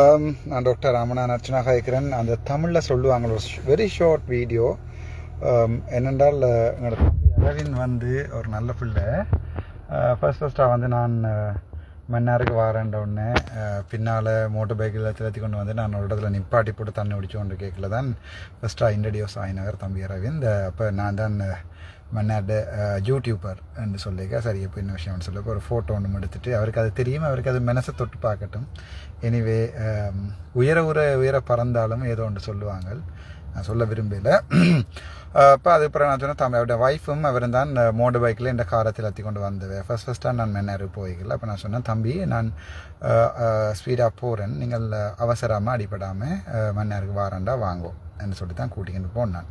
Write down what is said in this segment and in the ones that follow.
Um, நான் doctor Ramanathan Archana காய்க்கிறேன் அந்த தமிழில் சொல்லுவாங்க ஒரு வெரி ஷார்ட் வீடியோ என்னென்றால் எங்களோட தம்பி அரவிந்த் வந்து ஒரு நல்ல பிள்ளை. ஃபஸ்ட் ஃபஸ்ட்டாக வந்து நான் மன்னாருக்கு வாரேன்ற உடனே பின்னால் மோட்டர் பைக்கில் திரத்தி கொண்டு வந்து நான் ஒரு இடத்துல நிப்பாட்டி போட்டு தண்ணி குடிச்சு கொண்டு கேட்கல தான் ஃபஸ்ட்டாக இன்ட்ரடியூஸ் ஆயினவர் தம்பி அரவிந்த். அப்போ நான் தான் மன்னார்டு யூடியூபர் என்று சொல்லிக்க சரி இப்போ என்ன விஷயம்னு சொல்லி ஒரு ஃபோட்டோ ஒன்று எடுத்துட்டு அவருக்கு அது தெரியும் அவருக்கு அது மனசை தொட்டு பார்க்கட்டும். எனிவே உயர உர உயர பறந்தாலும் ஏதோ ஒன்று சொல்லுவாங்க நான் சொல்ல விரும்பல. அப்போ அதுக்கப்புறம் நான் சொன்னேன் தம்பி அவருடைய ஒய்ஃபும் அவரும் தான் மோட்டர் பைக்கில் இந்த காரத்தில் திலத்தி கொண்டு வந்தது. ஃபஸ்ட் ஃபஸ்ட்டாக நான் மன்னார் போய்க்கல அப்போ நான் சொன்னேன் தம்பி நான் ஸ்பீடாக போகிறேன் நீங்கள் அவசரமாக அடிபடாமல் மன்னாருக்கு வாரண்டா வாங்குவோம் என்று சொல்லி தான் கூட்டிக்கிட்டு நான்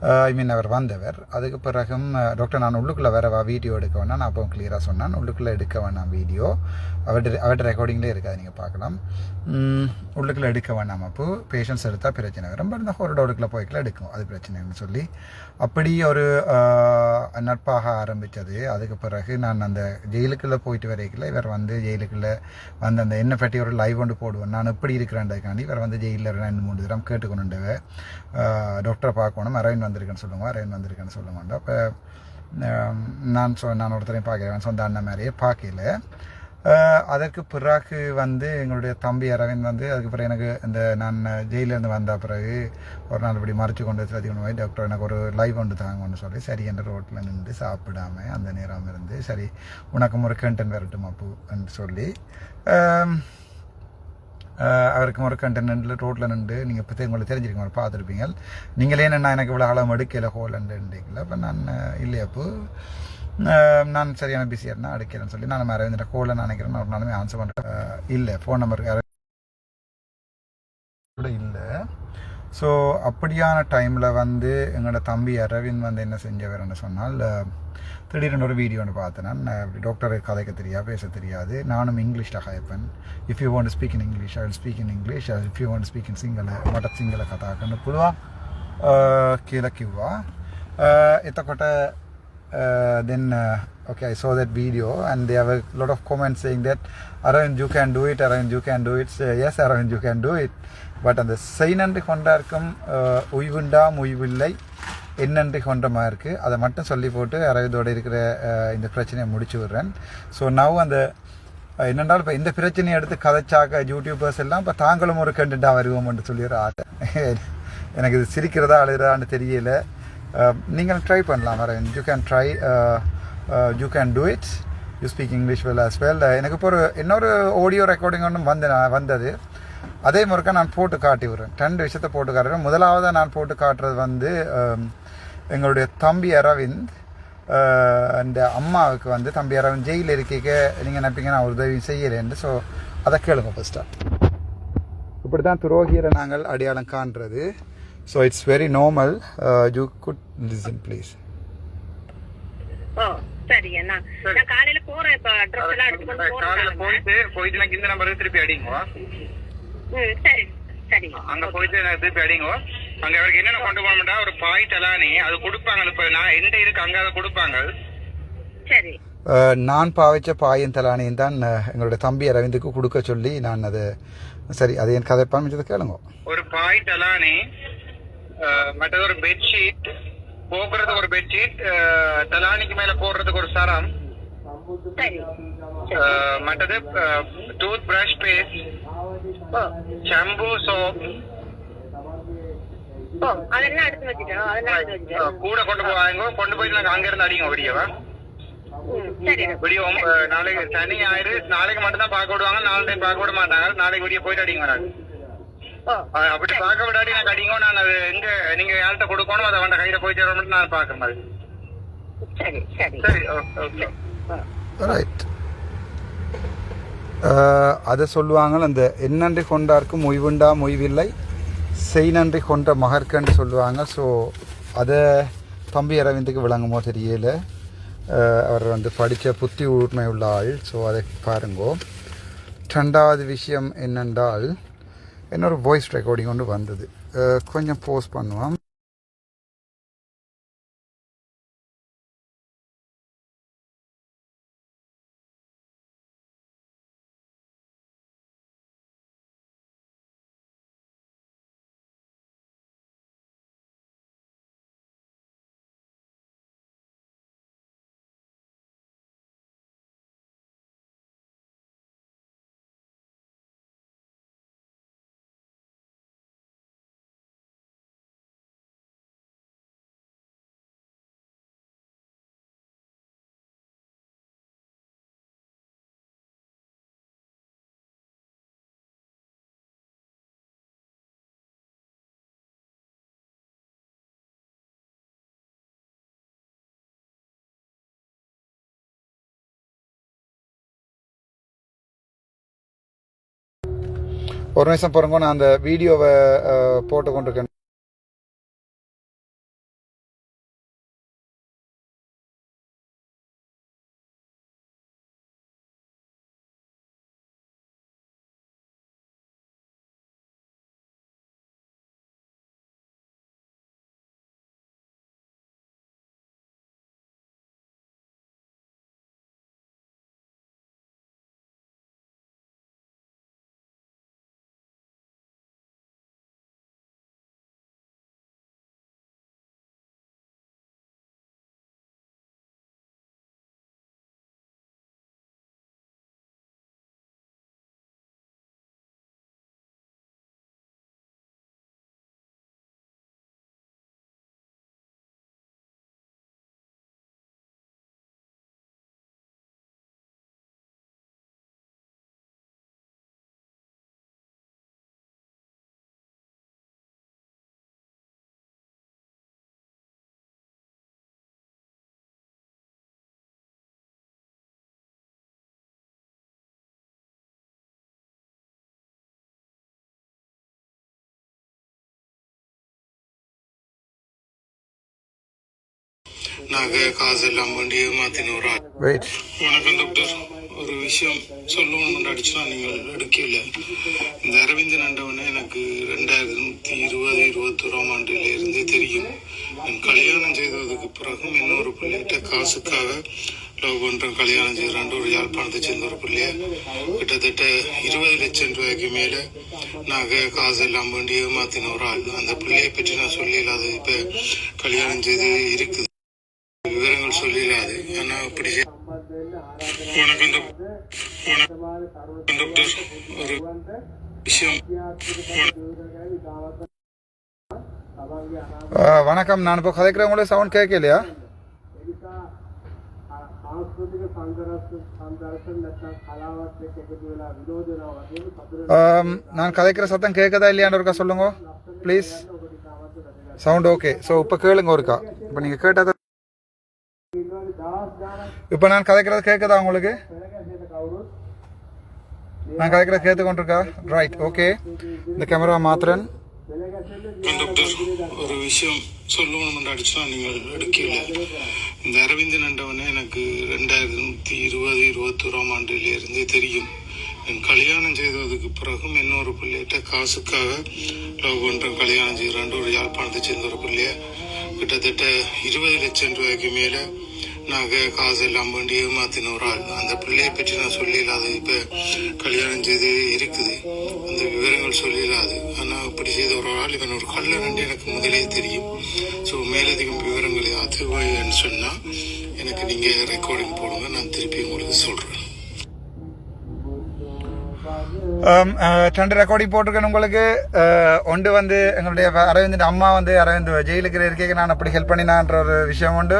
ஐ மீன் அவர் வந்தவர். அதுக்கு பிறகும் டாக்டர் நான் உள்ளுக்குள்ளே வேற வீடியோ எடுக்க வேணாம். நான் அப்போ கிளியராக சொன்னேன். உள்ளுக்குள்ளே எடுக்க வேணாம் வீடியோ அவர்கிட்ட அவர்கிட்ட ரெக்கார்டிங்லேயே இருக்காது நீங்கள் பார்க்கலாம். உள்ளுக்குள்ளே எடுக்க வேணாம் அப்போ. பேஷண்ட்ஸ் எடுத்தால் பிரச்சனை வரும். பட் இந்த ஹோரடோடுக்குள்ளே போய்க்கல எடுக்கும் அது பிரச்சனைன்னு சொல்லி. அப்படி ஒரு நட்பாக ஆரம்பித்தது அதுக்கு பிறகு நான் அந்த ஜெயிலுக்குள்ளே போயிட்டு வரைக்கல இவர் வந்து ஜெயிலுக்குள்ளே வந்து அந்த என்ன பற்றி ஒரு லைவ் ஒன்று போடுவேன். நான் எப்படி இருக்கிறேன்றதுக்காண்டி இவர் வந்து ஜெயிலில் ரெண்டு மூணு தரம் கேட்டுக்கொண்டுவ டாக்டரை பார்க்கணும். அரவிந்த் வந்திருக்கேன்னு சொல்லுவாங்க அரவிந்த் வந்திருக்கேன்னு சொல்லுவாங்க அப்போ நான் சொ நான் ஒருத்தரையும் பார்க்குறேன். சொந்த அண்ணன் மாதிரியே பார்க்கல. அதற்கு பிறகு வந்து எங்களுடைய தம்பி அரவிந்த் வந்து அதுக்கு பிறகு எனக்கு இந்த நான் ஜெயிலேருந்து வந்த பிறகு ஒரு நாள் இப்படி மறைச்சு கொண்டு சதி கொண்டு போய் டாக்டர் எனக்கு ஒரு லைவ் ஒன்று தாங்கன்னு சொல்லி சரி என்ற ரோட்டில் நின்று சாப்பிடாம அந்த நேரம் இருந்து சரி உனக்கு ஒரு கண்டன் வரட்டும் அப்பு என்று சொல்லி அவருக்கு ஒரு கண்டென்ட் ரோட்டில் நின்று நீங்கள் இப்போ உங்களுக்கு தெரிஞ்சிருக்கீங்க பார்த்துருப்பீங்க. நீங்களே என்ன எனக்கு இவ்வளோ அளவு எடுக்கல ஹோலண்டுன்றீங்களா அப்போ நான் இல்லையப்போ நான் சரியான பிஸியாக இருந்தால் அடிக்கிறேன்னு சொல்லி நான் நம்ம அரவிந்திர நினைக்கிறேன். ஒரு நாளுமே ஆன்சர் பண்ணுறேன் இல்லை ஃபோன் நம்பருக்கு கூட இல்லை. ஸோ அப்படியான டைமில் வந்து எங்களோட தம்பி அரவிந்த் வந்து என்ன செஞ்சவர்னு சொன்னால் திடீர்னு ஒரு வீடியோ ஒன்று பார்த்தேன் நான். அப்படி டாக்டர் கதைக்க தெரியாது பேச தெரியாது. நானும் இங்கிலீஷில் hyphen if you want speak in English I speak in English if you want speak in Sinhala மட்ட சிங்கள கதாக்கன்னு புதுவாக கீழே கிவ்வா எத்தக்கொட்ட uh, then uh, okay i saw that video and they have a lot of comments saying that aravind you can do it aravind you can do it. So, yes aravind you can do it. But அந்த செய் நன்றி கொண்டாருக்கும் uh, உய்வுண்டாம் உய்வில்லை என் நன்றி கொண்டமாக இருக்குது அதை மட்டும் சொல்லி போட்டு அரவிதோடு இருக்கிற uh, இந்த பிரச்சனையை முடிச்சு விடுறேன். ஸோ நவ் அந்த uh, என்னென்றால் இப்போ இந்த பிரச்சனையை எடுத்து கதைச்சாக்க யூடியூபர்ஸ் எல்லாம் இப்போ தாங்களும் ஒரு கண்டென்ட்டாக வருவோம் என்று சொல்லிடுற ஆட்டை எனக்கு இது சிரிக்கிறதா அழுகிறதான்னு தெரியலை. Uh, நீங்கள் ட்ரை பண்ணலாம் வர. You can try you can do it you speak English well as well எனக்கு இப்போ ஒரு இன்னொரு ஆடியோ ரெக்கார்டிங் ஒன்றும் வந்து வந்தது. அதே முறைக்க நான் போட்டு காட்டி விடுறேன். ரெண்டு விஷயத்தை போட்டு காட்டுறேன். முதலாவதாக நான் போட்டு காட்டுறது வந்து um, எங்களுடைய தம்பி அரவிந்த் uh, அந்த அம்மாவுக்கு வந்து தம்பி அரவிந்த் ஜெயிலில் இருக்க நீங்கள் நினைப்பீங்க நான் ஒரு உதவி செய்யலேன்னு ஸோ அதை கேளுங்க ஃபஸ்ட்டாக இப்படி தான் துரோகியரை நாங்கள் அடையாளம் காண்றது. So it's very normal you could listen please oh சரி அண்ணா. நான் காலையில போறேன். இப்ப ட்ரெஸ் எல்லாம் எடுத்துக்கொண்டு காலையில போறேன் போயிட்டு போயிட்டு எனக்கு இந்த நம்பருக்கு திருப்பி அடிங்க. ம் சரி சரி. அங்க போயிட்டு எனக்கு திருப்பி அடிங்க. அங்க அவருக்கு என்னென்ன கொண்டு போகணும்டா ஒரு பாய் தலானி அது கொடுப்பாங்க. இப்ப நான் எந்த இருக்கு அங்க அதை கொடுப்பாங்க. சரி. நான் பாவிச்ச பாயின் தலானியும் தான் எங்களுடைய தம்பி அரவிந்துக்கு கொடுக்க சொல்லி நான் அது சரி அது என் கதை பாமிச்சதை கேளுங்க. ஒரு பாய் தலானி மற்றது ஒரு பெட்ஷீட் போக்குறதுக்கு ஒரு பெட்ஷீட் தலானிக்கு மேல போடுறதுக்கு ஒரு சரம். மற்றது tooth brush paste shampoo soap கூட கொண்டு போவாங்க கொண்டு போயிட்டு நாங்க அங்க இருந்து அடிங்க விடியவா. விடிய நாளைக்கு சனி ஞாயிறு நாளைக்கு மட்டும் தான் பார்க்க விடுவாங்க நாலு டைம் பார்க்க விட மாட்டாங்க. நாளைக்கு விடிய போயிட்டு அடிங்க அஹ், அப்படி பார்க்க விடாடி எனக்கு அடிங்க நான் அது எங்க நீங்க யார்கிட்ட கொடுக்கணும் அதை அவன் கையில வர மட்டும் நான் பார்க்கறேன் அது சரி சரி. சரி ஓகே. ரைட் அதை சொல்லுவாங்க அந்த என்னன்றி கொண்டார்க்கும் மொய்வுண்டா மொய்வில்லை செய் நன்றி கொண்ட மகர்க்கன்னு சொல்லுவாங்க ஸோ அதை தம்பி அரவிந்துக்கு விளங்குமோ தெரியல. அவர் வந்து படித்த புத்தி ஊர்மை உள்ள ஆள். ஸோ அதை பாருங்கோ. ரெண்டாவது விஷயம் என்னென்றால் என்னோட வாய்ஸ் ரெக்கார்டிங் ஒன்று வந்தது கொஞ்சம் போஸ்ட் பண்ணுவோம் ஒரு நிமிஷம் பாருங்க நான் அந்த வீடியோவை போட்டு கொண்டிருக்கேன் நகை காசு எல்லாம் வேண்டி ஏமாத்தின ஒரு ஆள். வணக்கம் டாக்டர் ஒரு விஷயம் சொல்லணும்னு அடிச்சுனா நீங்கள் எடுக்கல இந்த அரவிந்தன் ஆண்டவனை எனக்கு ரெண்டாயிரத்தி இருபது இருபத்தோராம் ஆண்டுல இருந்து தெரியும். நான் கல்யாணம் செய்ததுக்கு பிறகும் இன்னொரு பிள்ளைகிட்ட காசுக்காக லவ் பண்றேன் கல்யாணம் செய்யறான் ஒரு யாழ்ப்பாணத்தை சேர்ந்த ஒரு பிள்ளைய. கிட்டத்தட்ட இருபது லட்சம் ரூபாய்க்கு மேல நகை காசு எல்லாம் வேண்டி ஏமாத்தின ஒரு ஆள். அந்த பிள்ளையை பற்றி நான் சொல்லிடல அது இப்ப கல்யாணம் செய்து இருக்குது. பிடிச்சி உனக்கு இந்த உனக்கு ஒரு விஷயம். வணக்கம். நான் இப்போ கதைக்கிறவங்களே சவுண்ட் கேட்கலையா? நான் கதைக்கிற சத்தம் கேட்குதா இல்லையான்னு ஒருக்கா சொல்லுங்க. ப்ளீஸ் சவுண்ட் ஓகே ஸோ இப்போ கேளுங்க ஒருக்கா. இப்போ நீங்கள் கேட்டால் இப்போ நான் கதைக்கிறது கேட்குதா உங்களுக்கு? நான் கதைக்கிறது கேட்டு கொண்டிருக்கா ரைட் ஓகே இந்த கேமரா மாத்திரன். டாக்டர் ஒரு விஷயம் சொல்லணும்னு அடிச்சுனா நீங்கள் எடுக்கல. இந்த அரவிந்தன் நண்டவனே எனக்கு ரெண்டாயிரத்தி இருபது இருபத்தோராம் ஆண்டுல தெரியும். என் கல்யாணம் செய்ததுக்கு பிறகும் இன்னொரு பிள்ளைகிட்ட காசுக்காக லவ் பண்றேன். கல்யாணம் செய்யறான் ஒரு யாழ்ப்பாணத்தை சேர்ந்த ஒரு பிள்ளைய. கிட்டத்தட்ட இருபது லட்சம் ரூபாய்க்கு மேலே நான் காசு எல்லாம் வேண்டி ஏமாத்தின ஒரு ஆள் அந்த பிள்ளையை பற்றி நான் சொல்லிடாது இப்போ கல்யாணம் செய்து இருக்குது. அந்த விவரங்கள் சொல்லிடாது ஆனால் அப்படி செய்த ஒரு ஆள் இவன் ஒரு கள்ளன் எனக்கு முதலே தெரியும். ஸோ மேலதிகம் விவரங்களை அதுவாயின்னு சொன்னால் எனக்கு நீங்கள் ரெக்கார்டிங் போடுங்க நான் திருப்பி உங்களுக்கு சொல்கிறேன் ரெண்டு ரெக்கார்டிங் போட்டிருக்கேன் உங்களுக்கு. ஒன்று வந்து எங்களுடைய அரவிந்தின் அம்மா வந்து அரவிந்த் ஜெயிலுக்கு இருக்கைக்கு நான் அப்படி ஹெல்ப் பண்ணினான்ற ஒரு விஷயம் உண்டு.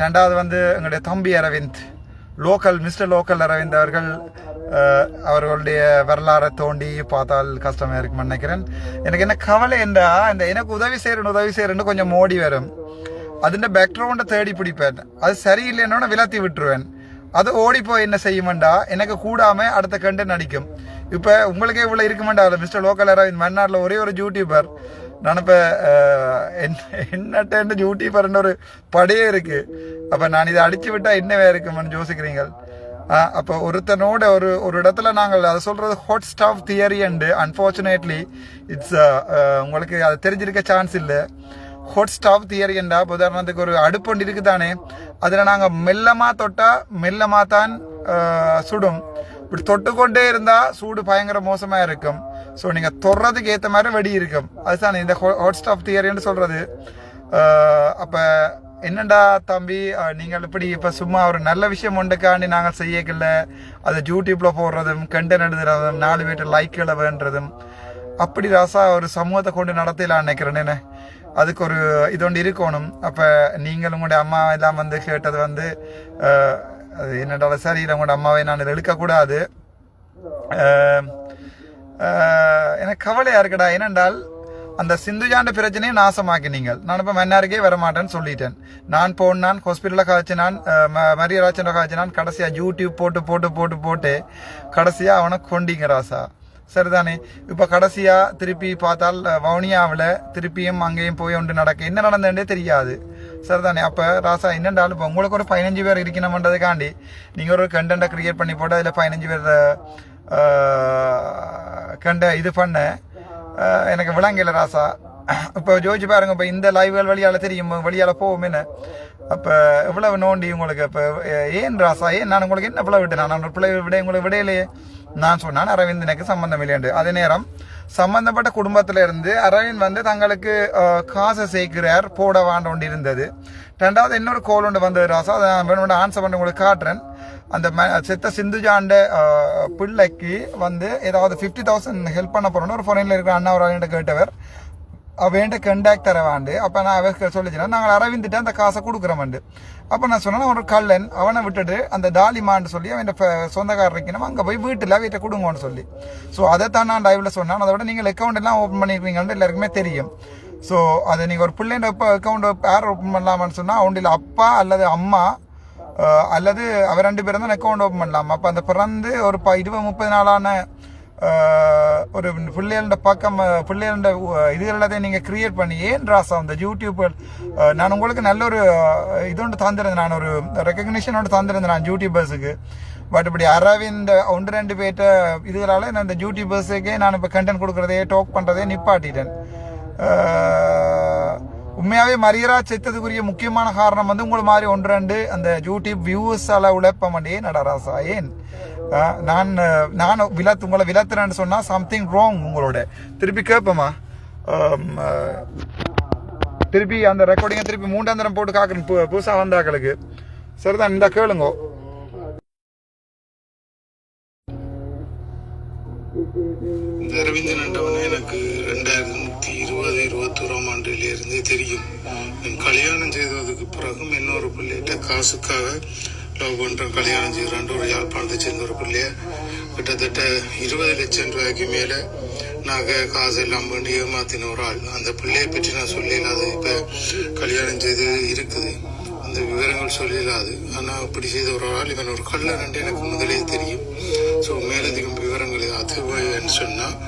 ரெண்டாவது வந்து எங்களுடைய தம்பி Aravind. Local mister local Aravind அவர்கள் அவர்களுடைய வரலாறை தோண்டி பார்த்தால் கஷ்டமாக இருக்குன்னு நினைக்கிறேன். எனக்கு என்ன கவலை என்றா இந்த எனக்கு உதவி செய்கிறேன் உதவி செய்கிறேன்னு கொஞ்சம் மோடி வரும். அதுண்ட பேக்ரவுண்டை தேடி பிடிப்பேன். அது சரியில்லைன்னு விலத்தி விட்டுருவேன். அது ஓடி போய் என்ன செய்யுமெண்டா எனக்கு கூடாமல் அடுத்த கண்டு நடிக்கும் இப்போ உங்களுக்கே இவ்வளோ இருக்குமெண்டா மிஸ்டர் லோக்கல் அரவிந்த். மன்னாரில் ஒரே ஒரு யூடியூபர் நான் இப்ப ஜூட்டி யூடியூபர்னு ஒரு படையே இருக்கு. அப்போ நான் இதை அடிச்சு விட்டா என்னவே இருக்குமென்னு யோசிக்கிறீங்க அப்போ ஒருத்தனோட ஒரு ஒரு இடத்துல நாங்கள் அதை சொல்றது hot stuff theory and unfortunately it's உங்களுக்கு அது தெரிஞ்சிருக்க சான்ஸ் இல்லை. ஹாட் ஸ்டாப் தியரிண்டா உதாரணத்துக்கு ஒரு அடுப்பு ஒன்று இருக்குதானே அதில் நாங்கள் மெல்லமாக தொட்டால் மெல்லமாக தான் சுடும். இப்படி தொட்டுக்கொண்டே இருந்தால் சூடு பயங்கர மோசமாக இருக்கும். ஸோ நீங்கள் தொடுறதுக்கு ஏற்ற மாதிரி வெடி இருக்கும். அதுதான் இந்த ஹாட் ஸ்டாஃப் தியரின்னு சொல்கிறது அப்போ என்னடா தம்பி நீங்கள் இப்படி இப்போ சும்மா ஒரு நல்ல விஷயம் ஒன்றுக்காண்டி நாங்கள் செய்யக்கல அதை யூடியூப்பில் போடுறதும் கண்டென்ட் எழுதுறதும் நாலு பேர்ட்டு லைக் வேண்டதும் அப்படி ராசா ஒரு சமூகத்தை கொண்டு நடத்தலாம் நினைக்கிறேன் என்ன? அதுக்கு ஒரு இது ஒன்று இருக்கணும். அப்போ நீங்கள் உங்களுடைய அம்மா எல்லாம் வந்து கேட்டது வந்து அது என்னடா சரி உங்களோட அம்மாவை நான் இழுக்கக்கூடாது. எனக்கு கவலையா இருக்குடா ஏனென்றால் அந்த சிந்துஜாண்ட பிரச்சனையை நாசமாக்கினீங்க நான் இப்போ மன்னாருக்கே வரமாட்டேன்னு சொல்லிட்டேன். நான் போனான் ஹாஸ்பிட்டலில் காய்ச்சினான் மரியராஜன் காய்ச்சினான் கடைசியாக யூடியூப் போட்டு போட்டு போட்டு போட்டு கடைசியாக அவனை கொண்டிங்க ராசா சரிதானே? இப்போ கடைசியாக திருப்பி பார்த்தால் வவுனியாவில் திருப்பியும் அங்கேயும் போய் ஒன்று நடக்க என்ன நடந்தேன்னே தெரியாது. சரிதானே? அப்போ ராசா என்னென்றாலும் இப்போ உங்களுக்கு ஒரு பதினஞ்சு பேர் இருக்கணுமன்றதுக்காண்டி நீங்கள் ஒரு கண்டென்ட்டை கிரியேட் பண்ணி போட்டு அதில் பதினஞ்சு பேர் கண்ட இது பண்ண. எனக்கு விளங்கல ராசா. இப்போ ஜோதிச்சு பாருங்க இப்போ இந்த லைவ்கள் வழியால் தெரியும்? வழியால் போகும் அப்போ எவ்வளவு நோண்டி உங்களுக்கு இப்போ ஏன் ராசா? ஏன் நான் உங்களுக்கு என்ன பிள்ளை விட்டு நான் ஒரு பிள்ளை விட உங்களுக்கு விடையிலேயே நான் சொன்னான் அரவிந்தனுக்கு சம்மந்தம் இல்லையாண்டு. அதே நேரம் சம்பந்தப்பட்ட குடும்பத்தில் இருந்து அரவிந்த் வந்து தங்களுக்கு காசை சேர்க்கிறார் போட வாண்ட இருந்தது. ரெண்டாவது இன்னொரு கோல் ஒன்று வந்தது ராசா. அதை நான் ஆன்சர் பண்ண உங்களுக்கு காட்டுறேன். அந்த ம- செத்த சிந்துஜாண்ட பிள்ளைக்கு வந்து ஏதாவது ஃபிஃப்டி தௌசண்ட் ஹெல்ப் பண்ண போறோம்னு ஒரு ஃபோனில் இருக்கிற அண்ணா ஒரு கேட்டவர். அவன்கிட்ட கண்டாக்ட் தர அப்போ நான் அவ சொல்லிச்சுனா நாங்கள் அரவிந்துட்டு அந்த காசை கொடுக்குறோம்ண்டு. அப்போ நான் சொன்னேன் ஒரு கள்ளன். அவனை விட்டுட்டு அந்த டாலிமான்னு சொல்லி அவன் சொந்தக்காரர் இருக்கணும். அங்கே போய் வீட்டில் வீட்டை கொடுங்கன்னு சொல்லி. ஸோ அதை தான் நான் டைவில் சொன்னேன். அதை விட நீங்கள் அக்கௌண்ட் எல்லாம் ஓப்பன் பண்ணியிருக்கீங்கன்னு எல்லாருக்குமே தெரியும். ஸோ அதை நீங்கள் ஒரு பிள்ளைண்ட இப்போ அக்கௌண்ட் யார் ஓப்பன் பண்ணலாமான்னு சொன்னால் அவண்டில் அப்பா அல்லது அம்மா அல்லது அவர் ரெண்டு பேரும் தான் அக்கௌண்ட் ஓப்பன் பண்ணலாம். அப்போ அந்த பிறந்து ஒரு ப இருபது முப்பது நாளான ஒரு பிள்ளைகளோட பக்கம் பிள்ளைகளோட இது எல்லாத்தையும் நீங்கள் கிரியேட் பண்ணி ஏன் ராசா அந்த யூடியூப் நான் உங்களுக்கு நல்ல ஒரு அஹ், இது ஒன்று தந்திருந்தேன். நான் ஒரு ரெக்கக்னிஷனோட தந்திருந்தேன் நான் யூடியூபர்ஸுக்கு பட் இப்படி அரவிந்த் ஒன்று ரெண்டு பேர்கிட்ட இதுகளால் நான் இந்த யூடியூபர்ஸுக்கே நான் இப்போ கண்டென்ட் கொடுக்குறதே டாக் பண்ணுறதே நிப்பாட்டிட்டேன். உண்மையாகவே உண்மையாவே மரியராஜ் செத்ததுக்குரிய முக்கியமான காரணம் வந்து உங்களை மாதிரி ஒன்று ரெண்டு அந்த யூடியூப் வியூஸ் அள உழைப்ப நடராசா ஏன் நான் நான் விலத்து உங்களை விலத்துறேன்னு சொன்னா சம்திங் ராங் உங்களோட. திருப்பி கேட்போமா திருப்பி அந்த ரெக்கார்டிங்கை திருப்பி மூன்றாந்திரம் போட்டு காக்குறேன் புதுசாக புதுசா வந்தாக்களுக்கு. சரிதான் இந்த கேளுங்கோ. எனக்கு ரெண்டாயிரத்தி இருபது இருபத்தோராம் ஆண்டிலிருந்து தெரியும். என் கல்யாணம் செய்ததுக்கு பிறகும் இன்னொரு பிள்ளைகிட்ட காசுக்காக லவ் பண்ணுறோம் கல்யாணம் செய்கிறான் ஒரு யாழ்ப்பாணத்தை சேர்ந்த ஒரு பிள்ளைய. கிட்டத்தட்ட இருபது லட்சம் ரூபாய்க்கு மேலே நகை காசு எல்லாம் பண்ணி ஏமாத்தின ஒரு ஆள். அந்த பிள்ளையை பற்றி நான் சொல்லலாது இப்போ கல்யாணம் செய்து இருக்குது. அந்த விவரங்கள் சொல்லலாது ஆனால் அப்படி செய்த ஒரு ஆள் இவன் ஒரு கல்லை என்று எனக்கு முதலே தெரியும். ஸோ மேலதிகம் விவரங்கள் அது சொன்னால்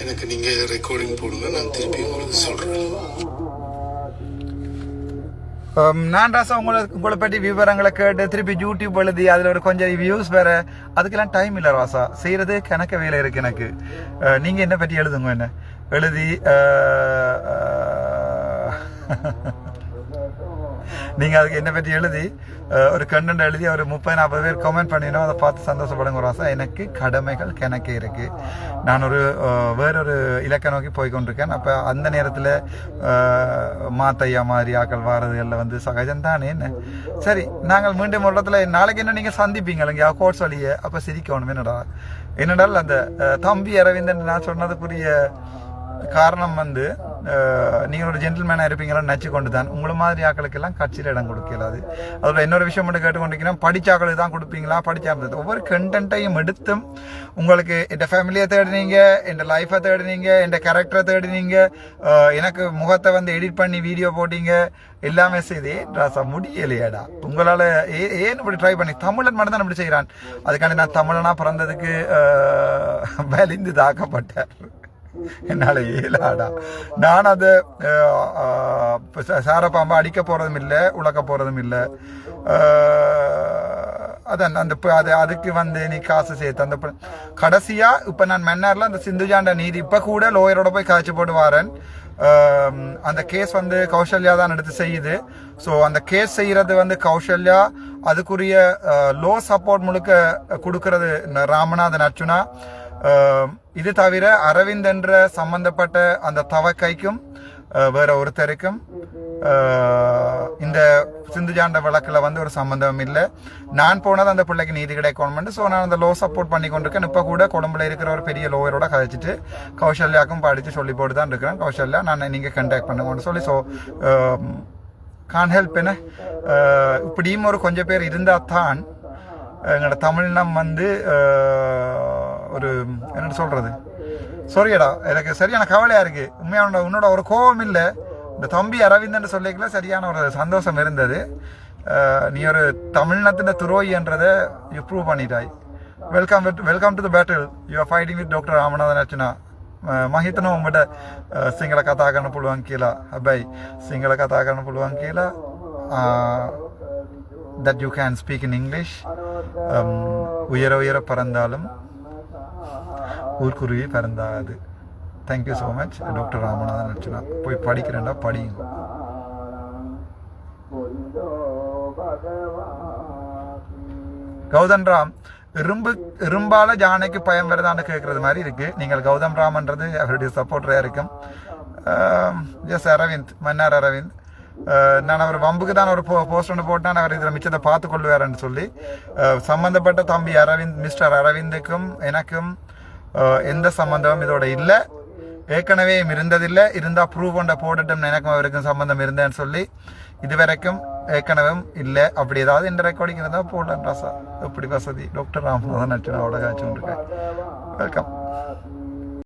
எனக்கு நீங்க ரெக்கார்டிங் போடுங்க நான் திருப்பி உங்களுக்கு சொல்றேன். Um, நான் ராசா உங்களை உங்களை பற்றி விவரங்களை கேட்டு திருப்பி யூடியூப் எழுதி அதில் ஒரு கொஞ்சம் வியூஸ் வேற. அதுக்கெல்லாம் டைம் இல்லை ராசா. செய்யறது கணக்க வேலை இருக்கு எனக்கு. நீங்கள் நீங்க என்ன பற்றி எழுதுங்க என்ன? எழுதி uh, uh, நீங்கள் நீங்க அதுக்கு என்ன பற்றி எழுதி ஒரு கண்டென்ட் எழுதி ஒரு முப்பது நாற்பது பேர் கமெண்ட் பண்ணினோம். அதை பார்த்து சந்தோஷப்படுங்க ராசா எனக்கு கடமைகள் கணக்கே இருக்கு. நான் ஒரு வேறொரு இலக்க நோக்கி போய்கொண்டிருக்கேன். அப்போ அந்த நேரத்தில் மாத்தையா மாதிரி ஆக்கள் வாரதுகளில் வந்து சகஜம்தானே என்ன? சரி நாங்கள் மீண்டும் ஒரு நாளைக்கு என்ன நீங்கள் சந்திப்பீங்க? இல்லைங்க கோட்ஸ் வழியை? அப்போ சிரிக்கணும் என்னடா? என்னடால் அந்த தம்பி அரவிந்தன் நான் சொன்னதுக்குரிய காரணம் வந்து நீங்கள் நீங்க ஒரு ஜென்டில்மேனா இருப்பீங்களா நினச்சி கொண்டு தான் உங்களை மாதிரி ஆக்களுக்கெல்லாம் கட்சியில் இடம் கொடுக்கலாது. அதில் இன்னொரு விஷயம் மட்டும் கேட்டுக்கொண்டிருக்கிறேன். படிச்சாக்களுக்கு தான் கொடுப்பீங்களா? படிச்சா இருந்தது ஒவ்வொரு கண்டென்ட்டையும் எடுத்தும் உங்களுக்கு என் ஃபேமிலியை தேடினீங்க என் லைஃப்பை தேடினீங்க என் கேரக்டரை தேடினீங்க எனக்கு முகத்தை வந்து எடிட் பண்ணி வீடியோ போட்டீங்க எல்லாமே செய்து ராசா முடியலையாடா. உங்களால் ஏ ஏன் இப்படி ட்ரை பண்ணி? தமிழன் மட்டும் தான் இப்படி செய்கிறான் அதுக்காண்டி நான் தமிழனா பிறந்ததுக்கு வலிந்து தாக்கப்பட்டார். என்னால இயலாடா. நான் அதை சாரப்பாம்பா அடிக்க போறதும் இல்லை உழக்க போறதும் இல்லை. அதான் அந்த ப- அது அதுக்கு வந்து நீ காசு சேர்த்து அந்த ப- கடைசியா இப்ப நான் மன்னார்ல அந்த சிந்துஜாண்ட நீதி இப்ப கூட லோயரோட போய் காய்ச்சி போட்டு வாரேன். அந்த கேஸ் வந்து கௌசல்யா தான் எடுத்து செய்யுது. ஸோ அந்த கேஸ் செய்யறது வந்து கௌசல்யா அதுக்குரிய லோ சப்போர்ட் முழுக்க கொடுக்கறது ராமநாதன் அர்ச்சுனா இது தவிர அரவிந்த் என்ற சம்பந்தப்பட்ட அந்த தவக்கைக்கும் வேற ஒருத்தருக்கும் இந்த இந்த சிந்துஜாண்ட வழக்கில் வந்து ஒரு சம்பந்தம் இல்லை. நான் போனது அந்த பிள்ளைக்கு நீதி கிடைக்கணும்னு ஸோ நான் அந்த லோ சப்போர்ட் பண்ணி கொண்டிருக்கேன். இப்போ கூட கொழும்புல இருக்கிற ஒரு பெரிய லோயரோட கதைச்சிட்டு கௌசல்யாக்கும் படித்து சொல்லி போட்டு தான் இருக்கிறேன். கௌசல்யா நான் நீங்கள் கண்டாக்ட் பண்ணுங்கன்னு சொல்லி ஸோ கான் ஹெல்ப் என்ன? இப்படியும் ஒரு கொஞ்சம் பேர் இருந்தால் தான் எங்களோட தமிழினம் வந்து ஒரு என்ன சொல்கிறது சொரியடா எனக்கு சரியான கவலையாக இருக்குது உண்மையான உன்னோட ஒரு கோபம் இல்லை. இந்த தம்பி அரவிந்தன் சொல்லிக்கல சரியான ஒரு சந்தோஷம் இருந்தது. நீ ஒரு தமிழ்நாட்டின் துரோகின்றதை you பண்ணிட்டாய். Welcome welcome to the battle you are fighting with doctor Ramanathan Archana මං හිතනවා උඹට සිංහල කතා කරන්න පුළුවන් කියලා. හැබැයි සිංහල කතා කරන්න පුළුවන් කියලා that you can speak in உயர உயர பறந்தாலும் ஊர்க்குருவி பறந்தாது. Thank you so much doctor Ramanathan Archana. போய் படிக்கிறேன்டா படிங்க கௌதம் ராம் இரும்பு இரும்பால ஜானைக்கு பயம் வருதான்னு கேட்கறது மாதிரி இருக்கு. நீங்கள் கௌதம் ராமன்றது அவருடைய சப்போர்ட்டரா இருக்கும். எஸ் அரவிந்த் மன்னார் அரவிந்த். நான் அவர் வம்புக்கு தான் ஒரு போஸ்ட் ஒன்று போட்டான். அவர் இதில் மிச்சத்தை பார்த்து கொள்வாருன்னு சொல்லி. சம்மந்தப்பட்ட தம்பி அரவிந்த் மிஸ்டர் அரவிந்துக்கும் எனக்கும் எந்த சம்பந்தமும் இதோட இல்லை. ஏற்கனவே இருந்ததில்லை. இருந்தால் ப்ரூவ் கொண்ட போடட்டும் எனக்கும் அவருக்கும் சம்பந்தம் இருந்தேன்னு சொல்லி இதுவரைக்கும் ஏற்கனவே இல்லை. அப்படி ஏதாவது இந்த ரெக்கார்டிங் இருந்தால் போடலாம் ராசா எப்படி வசதி? டாக்டர் ராமநாதன் அர்ச்சனாவோட காய்ச்சி கொண்டிருக்கேன் வெல்கம்